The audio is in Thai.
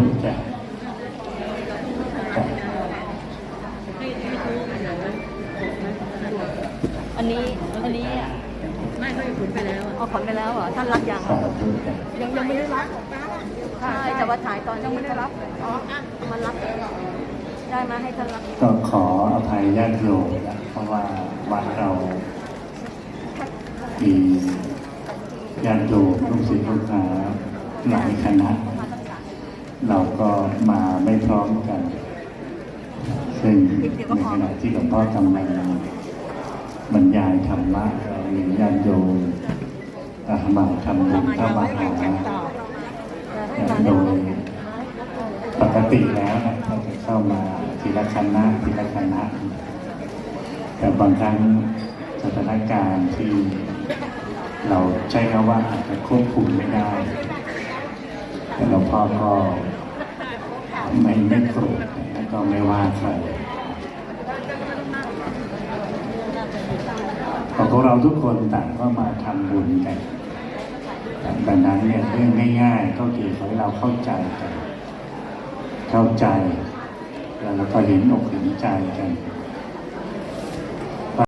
ธุจ้ะจ้ะอันนี้ อันนี้อะไม่เขาอยู่ขุนไปแล้วอะเอาขอนไปแล้วเหรอ ท่านรับยัง สาธุจ้ะยังยังไม่ได้รับใช่แต่ว่าถ่ายตอนยังไม่ได้รับ อ๋อมันรับ ได้มาให้ท่านรับ ก็ขออภัยญาติโยมนะเพราะว่าวัดเรา มีญาติโยมลูกศิษย์ลูกหาหลายคณะ เราก็มาไม่พร้อมกัน ซึ่งในขณะที่หลวงพ่อกำลังบรรยายธรรมะเรามีญาติโยมอาหมาทำบุญเข้ามาหาโดยปกติแล้วนะเขาจะเข้ามาทีละคณะทีละคณะ แต่บางครั้งสถานการณ์ที่เราใช้คำว่าอาจจะควบคุมไม่ได้ แต่หลวงพ่อก็ ไม่ไม่โกรธแล้วก็ไม่ว่าใครพราะพวกเราทุกคนต่างก็มาทำบุญกันดังนั้นเนี่ยเรื่องง่ายๆก็คือขอให้เราเข้าใจกัน เข้าใจ แล้วเราก็เห็นอกเห็นใจกัน